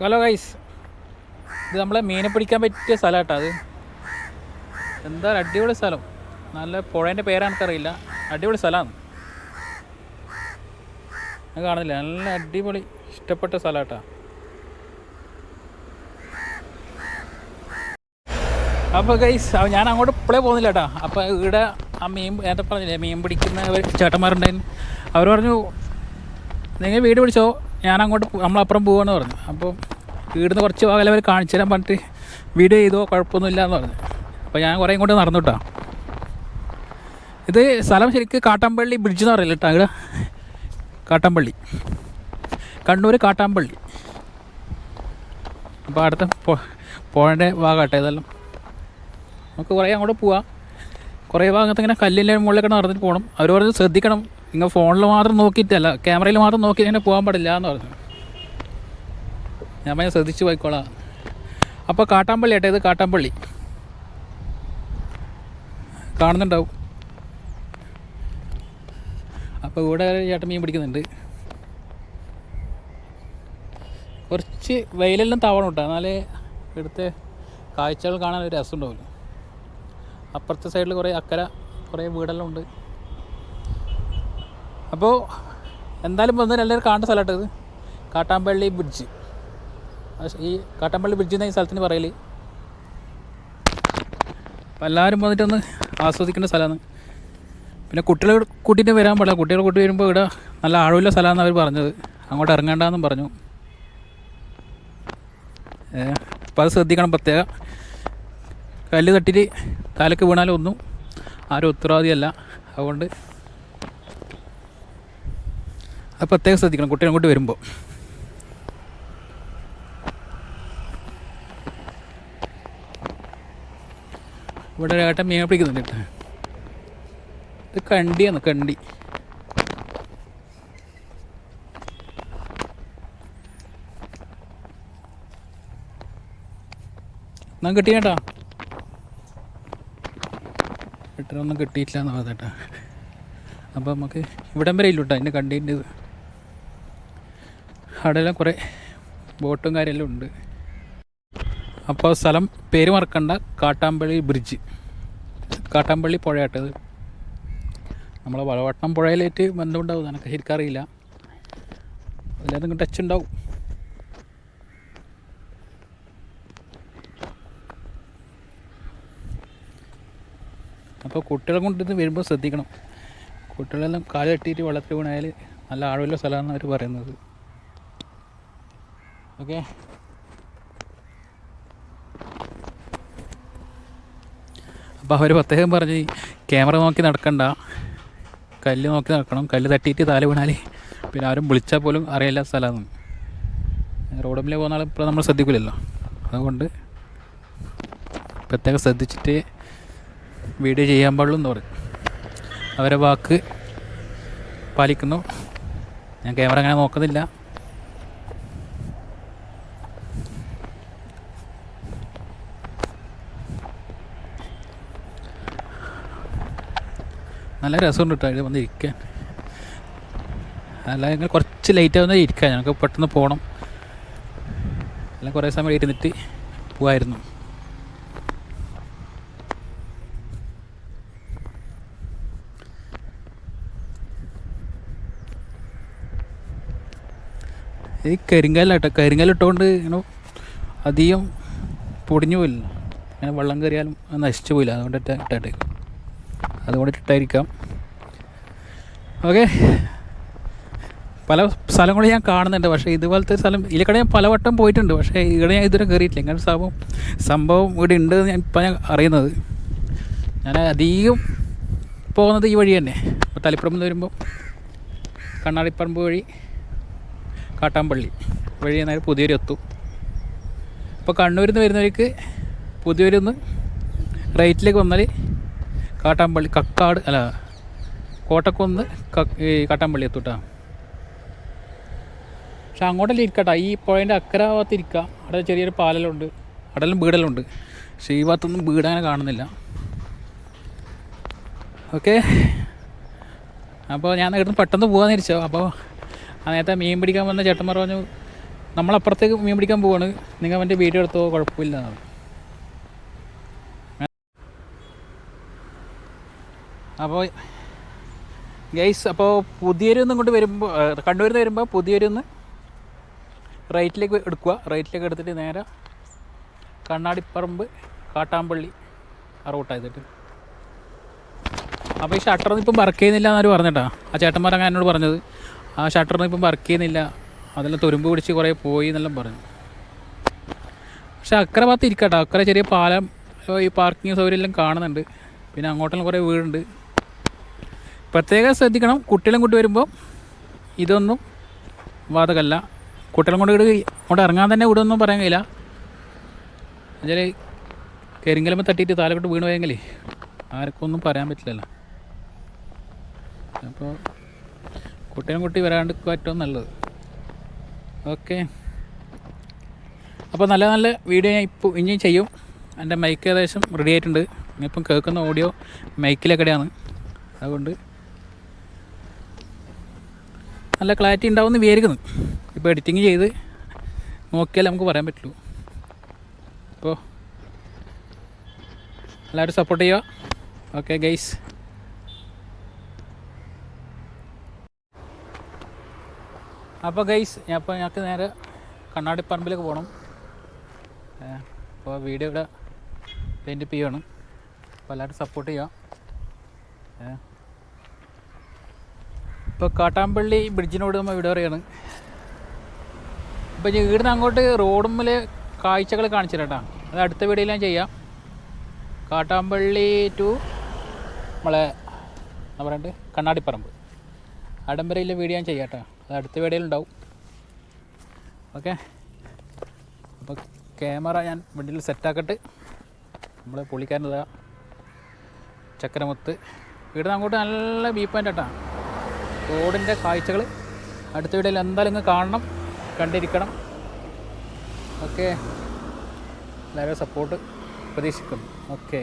Hello guys ഇത് നമ്മളെ മീനെ പിടിക്കാൻ പറ്റിയ സ്ഥലം കേട്ടോ അത്. എന്താ അടിപൊളി സ്ഥലം. നല്ല പുഴേന്റെ പേരാണ് എനിക്കറിയില്ല. അടിപൊളി സ്ഥലമാണ്. ഞാൻ കാണുന്നില്ല. നല്ല അടിപൊളി ഇഷ്ടപ്പെട്ട സ്ഥലം കേട്ടോ അപ്പോൾ ഗൈസ് ഞാൻ അങ്ങോട്ട് ഇപ്പോഴേ പോകുന്നില്ല കേട്ടോ അപ്പോൾ ഇവിടെ ആ മീൻ നേരത്തെ പറഞ്ഞില്ലേ മീൻ പിടിക്കുന്ന ചേട്ടന്മാരുണ്ടായിരുന്നു. അവർ പറഞ്ഞു നിങ്ങൾ വീട് പിടിച്ചോ? ഞാൻ അങ്ങോട്ട് നമ്മളപ്പുറം പോവാന്ന് പറഞ്ഞു. അപ്പോൾ വീടിന്ന് കുറച്ച് അകലെ അവർ കാണിച്ചു തരാൻ പറഞ്ഞിട്ട് വീഡിയോ ചെയ്തോ കുഴപ്പമൊന്നുമില്ല എന്ന് പറഞ്ഞു. അപ്പോൾ ഞാൻ കുറേ ഇങ്ങോട്ട് നടന്നു കേട്ടോ ഇത് സ്ഥലം ശരിക്കും കാട്ടാമ്പള്ളി ബ്രിഡ്ജ് എന്ന് പറയില്ല കേട്ടോ ഇവിടെ കാട്ടാമ്പള്ളി. കണ്ണൂർ കാട്ടാമ്പള്ളി. അപ്പോൾ അടുത്ത പോകേണ്ട ഭാഗമാട്ടെ ഇതെല്ലാം. നമുക്ക് കുറേ അങ്ങോട്ട് പോവാം. കുറേ ഭാഗത്ത് ഇങ്ങനെ കല്ലിന്റെ മുകളിലൊക്കെ നടന്നിട്ട് പോകണം അവർ പറഞ്ഞ് ശ്രദ്ധിക്കണം. നിങ്ങൾ ഫോണിൽ മാത്രം നോക്കിയിട്ടല്ല ക്യാമറയിൽ മാത്രം നോക്കി ഇങ്ങനെ പോകാൻ പാടില്ല എന്ന് പറഞ്ഞു. ഞാൻ പറഞ്ഞാൽ ശ്രദ്ധിച്ചു പോയിക്കോളാം. അപ്പോൾ കാട്ടാമ്പള്ളി ഏട്ടാ ഇത് കാട്ടാമ്പള്ളി. കാണുന്നുണ്ടാവും. അപ്പോൾ ഇവിടെ ചേട്ടൻ മീൻ പിടിക്കുന്നുണ്ട്. കുറച്ച് വെയിലെല്ലാം തവണ കിട്ടുക എന്നാലേ ഇവിടുത്തെ കാഴ്ചകൾ കാണാൻ ഒരു രസം ഉണ്ടാവില്ല അപ്പുറത്തെ സൈഡിൽ കുറേ അക്കര കുറേ വീടെല്ലാം ഉണ്ട്. അപ്പോൾ എന്തായാലും വന്ന് എല്ലാവരും കാണേണ്ട സ്ഥലമായിട്ട് ഇത് കാട്ടാമ്പള്ളി ബ്രിഡ്ജ് ഈ കാട്ടാമ്പള്ളി ബ്രിഡ്ജ് എന്ന ഈ സ്ഥലത്തിന് പറയൽ അപ്പോൾ എല്ലാവരും വന്നിട്ടൊന്ന് ആസ്വദിക്കേണ്ട സ്ഥലമാണ്. പിന്നെ കുട്ടികളെ കൂട്ടിയിട്ട് വരാൻ പാടില്ല. കുട്ടികളെ കൂട്ടി വരുമ്പോൾ ഇവിടെ നല്ല ആഴമുള്ള സ്ഥലമാണെന്ന് അവർ പറഞ്ഞത്. അങ്ങോട്ട് ഇറങ്ങേണ്ടെന്നും പറഞ്ഞു. അപ്പോൾ അത് ശ്രദ്ധിക്കണം പ്രത്യേക. കല്ല് തട്ടിയിട്ട് കാലൊക്കെ വീണാലും ഒന്നും ആരും ഉത്തരവാദിയല്ല. അതുകൊണ്ട് അത് പ്രത്യേകം ശ്രദ്ധിക്കണം കുട്ടികൾ അങ്ങോട്ട് വരുമ്പോൾ. ഇവിടെ ഒരു ഏട്ടൻ മീൻ പിടിക്കുന്നുണ്ട് ഇത് കണ്ടിയാണ് കണ്ടി. എന്നാ കിട്ടി കേട്ടോ. കിട്ടണമൊന്നും കിട്ടിയിട്ടില്ല എന്ന് പറഞ്ഞേട്ടാ അപ്പം നമുക്ക് ഇവിടം വരെ ഇല്ലൂട്ടോ അതിന്റെ കണ്ടീന്റെ അവിടെയെല്ലാം കുറേ ബോട്ടും കാര്യമെല്ലാം ഉണ്ട്. അപ്പോൾ സ്ഥലം പേര് മറക്കണ്ട. കാട്ടാമ്പള്ളി ബ്രിഡ്ജ് കാട്ടാമ്പള്ളി പുഴയാട്ടത്. നമ്മളെ വളവട്ടം പുഴയിലേറ്റ് ബന്ധമുണ്ടാവും. എനിക്ക് ശരിക്കും അറിയില്ല. അതിലേതെങ്കിലും ടച്ച് ഉണ്ടാവും അപ്പോൾ കുട്ടികളെ കൊണ്ട് വരുമ്പോൾ ശ്രദ്ധിക്കണം. കുട്ടികളെല്ലാം കാൽ കെട്ടിയിട്ട് വെള്ളത്തിൽ നല്ല ആഴമുള്ള സ്ഥലമാണെന്ന് അവർ പറയുന്നത്. ഓക്കെ അപ്പോൾ അവർ പ്രത്യേകം പറഞ്ഞ് ക്യാമറ നോക്കി നടക്കണ്ട. കല്ല് നോക്കി നടക്കണം. കല്ല് തട്ടിയിട്ട് താല വീണാൽ പിന്നെ ആരും വിളിച്ചാൽ പോലും അറിയില്ല സ്ഥലമാണ് റോഡുമ്മിൽ പോകുന്ന ആൾ ഇപ്പോൾ നമ്മൾ ശ്രദ്ധിക്കില്ലല്ലോ അതുകൊണ്ട് പ്രത്യേകം ശ്രദ്ധിച്ചിട്ട് വീഡിയോ ചെയ്യാൻ പാടുള്ളൂ എന്ന് പറയും. അവരെ വാക്ക് പാലിക്കുന്നു. ഞാൻ ക്യാമറ അങ്ങനെ നോക്കുന്നില്ല. നല്ല രസമുണ്ട് കേട്ടോ ഇത് വന്ന് ഇരിക്കാൻ. അല്ല ഞങ്ങൾ കുറച്ച് ലേറ്റ് ആവുന്ന ഇരിക്കാം ഞങ്ങൾക്ക് പെട്ടെന്ന് പോകണം എല്ലാം കുറേ സമയം ഇരുന്നിട്ട് പോവായിരുന്നു. ഈ കരിങ്കല്ലാട്ടോ കരിങ്കല്ലിട്ടുകൊണ്ട് ഇങ്ങനെ അധികം പൊടിഞ്ഞു പോയില്ല. അങ്ങനെ വെള്ളം കയറിയാലും നശിച്ചു പോയില്ല. അതുകൊണ്ട് ഇട്ടായിട്ട് അതുകൊണ്ട് ഇട്ടായിരിക്കാം ഓക്കെ. പല സ്ഥലങ്ങളും ഞാൻ കാണുന്നുണ്ട്. പക്ഷേ ഇതുപോലത്തെ സ്ഥലം ഇതിലൂടെ ഞാൻ പലവട്ടം പോയിട്ടുണ്ട്. പക്ഷേ ഇവിടെ ഞാൻ ഇതുവരെ കയറിയിട്ടില്ല. ഇങ്ങനെ സംഭവം സംഭവം ഇവിടെ ഉണ്ട് ഞാൻ ഇപ്പം ഞാൻ അറിയുന്നത്. ഞാൻ അധികം പോകുന്നത് ഈ വഴി തന്നെ. ഇപ്പോൾ തളിപ്പറമ്പ് വരുമ്പോൾ കണ്ണാടിപ്പറമ്പ് വഴി കാട്ടാമ്പള്ളി വഴി നേരെ പുതിയൊരു എത്തും. ഇപ്പോൾ കണ്ണൂരിൽ നിന്ന് വരുന്നവർക്ക് പുതിയൊരു റൈറ്റിലേക്ക് വന്നാൽ കാട്ടാമ്പള്ളി കക്കാട് അല്ല കോട്ടക്കുന്ന് ഈ കട്ടമ്പള്ളി എത്തൂട്ടാ. പക്ഷെ അങ്ങോട്ടല്ലേ ഇരിക്കട്ടെ. ഈ പുഴേന്റെ അക്കരഭാഗത്ത് ഇരിക്കുക അവിടെ ചെറിയൊരു പാലലുണ്ട്. അവിടെല്ലാം വീടെല്ലാം പക്ഷേ ഈ ഭാഗത്തൊന്നും വീടങ്ങനെ കാണുന്നില്ല. ഓക്കെ. അപ്പോൾ ഞാൻ ഇവിടുന്ന് പെട്ടെന്ന് പോകാൻ തിരിച്ചോ അപ്പോൾ നേരത്തെ മീൻ പിടിക്കാൻ വന്ന ചേട്ടന്മാർ പറഞ്ഞു നമ്മളപ്പുറത്തേക്ക് മീൻ പിടിക്കാൻ പോവാണ്. നിങ്ങൾ അവന്റെ വീഡിയോ എടുത്തോ? കുഴപ്പമില്ല. അപ്പോൾ ഗൈസ് അപ്പോൾ പുതിയൊരു കൊണ്ട് വരുമ്പോൾ കണ്ണൂരിൽ വരുമ്പോൾ പുതിയൊരു റൈറ്റിലേക്ക് എടുക്കുക. റൈറ്റിലേക്ക് എടുത്തിട്ട് നേരെ കണ്ണാടിപ്പറമ്പ് കാട്ടാമ്പള്ളി ആ റൂട്ടായിട്ട് അപ്പോൾ ഈ ഷട്ടറിന് ഇപ്പം വർക്ക് ചെയ്യുന്നില്ല എന്നാലും പറഞ്ഞിട്ടാ. ആ ചേട്ടന്മാരങ്ങനെ എന്നോട് പറഞ്ഞത്. ആ ഷട്ടറിന് ഇപ്പം വർക്ക് ചെയ്യുന്നില്ല. അതെല്ലാം തുരുമ്പ് പിടിച്ച് കുറേ പോയി എന്നെല്ലാം പറഞ്ഞു. പക്ഷേ അക്കരെ ഭാഗത്ത് ഇരിക്കട്ടോ. അക്കര ചെറിയ പാലം ഈ പാർക്കിംഗ് സൗകര്യം എല്ലാം കാണുന്നുണ്ട്. പിന്നെ അങ്ങോട്ടെല്ലാം കുറേ വീടുണ്ട്. പ്രത്യേകം ശ്രദ്ധിക്കണം. കുട്ടികളും കൊണ്ട് വരുമ്പോൾ ഇതൊന്നും ബാധകമല്ല കുട്ടികളും കൊണ്ട് ഇവിടെ അവിടെ ഇറങ്ങാൻ തന്നെ വിടുമെന്നും പറയാൻ കഴിയില്ല. എന്നുവെച്ചാൽ കരിങ്കലമ്മ തട്ടിയിട്ട് താലക്കോട്ട് വീണ് പോയെങ്കിൽ ആർക്കൊന്നും പറയാൻ പറ്റില്ലല്ലോ. അപ്പോൾ കുട്ടികളും കുട്ടി വരാണ്ട് ഏറ്റവും നല്ലത്. ഓക്കെ. അപ്പോൾ നല്ല നല്ല വീഡിയോ ഞാൻ ഇപ്പോൾ ഇനിയും ചെയ്യും. എന്റെ മൈക്ക് ഏകദേശം റെഡി ആയിട്ടുണ്ട്. ഇപ്പം കേൾക്കുന്ന ഓഡിയോ മൈക്കിലൊക്കെയാണ് അതുകൊണ്ട് നല്ല ക്ലാരിറ്റി ഉണ്ടാവുമെന്ന് വിചാരിക്കുന്നു. ഇപ്പോൾ എഡിറ്റിങ് ചെയ്ത് നോക്കിയാലേ നമുക്ക് പറയാൻ പറ്റുള്ളൂ. അപ്പോൾ എല്ലാവരും സപ്പോർട്ട് ചെയ്യുക. ഓക്കെ ഗൈസ് അപ്പോൾ ഗൈസ് ഞാൻ അപ്പോൾ ഞങ്ങൾക്ക് നേരെ കണ്ണാടി പറമ്പിലേക്ക് പോകണം അപ്പോൾ വീഡിയോ ഇവിടെ പെയിന്റ് ചെയ്യണം അപ്പോൾ എല്ലാവരും സപ്പോർട്ട് ചെയ്യുക. ഇപ്പോൾ കാട്ടാമ്പള്ളി ബ്രിഡ്ജിനോട് നമ്മൾ ഇവിടെ പറയാണ്. ഇപ്പോൾ ഇവിടുന്ന് അങ്ങോട്ട് റോഡുമ്മിൽ കാഴ്ചകൾ കാണിച്ചു അത് അടുത്ത വീഡിയോയിൽ ഞാൻ ചെയ്യാം. കാട്ടാമ്പള്ളി ടു നമ്മളെ എന്താ പറയണ്ടത് കണ്ണാടിപ്പറമ്പ്. അടംബരയിലെ വീഡിയോ ഞാൻ ചെയ്യാം കേട്ടോ അത് അടുത്ത വീഡിയോയിൽ ഉണ്ടാവും. ഓക്കെ? അപ്പോൾ ക്യാമറ ഞാൻ വണ്ടിയിൽ സെറ്റാക്കട്ട്. നമ്മൾ പുള്ളിക്കാരന്റെ ചക്കരമുത്ത് ഇവിടുന്ന് അങ്ങോട്ട് നല്ല വ്യൂ പോയിന്റ് റോഡിന്റെ കാഴ്ചകൾ അടുത്ത വീഡിയോയിൽ എന്തായാലും ഇങ്ങ് കാണണം കണ്ടിരിക്കണം. ഓക്കെ. എല്ലാവരും സപ്പോർട്ട് പ്രതീക്ഷിക്കുന്നു. ഓക്കെ.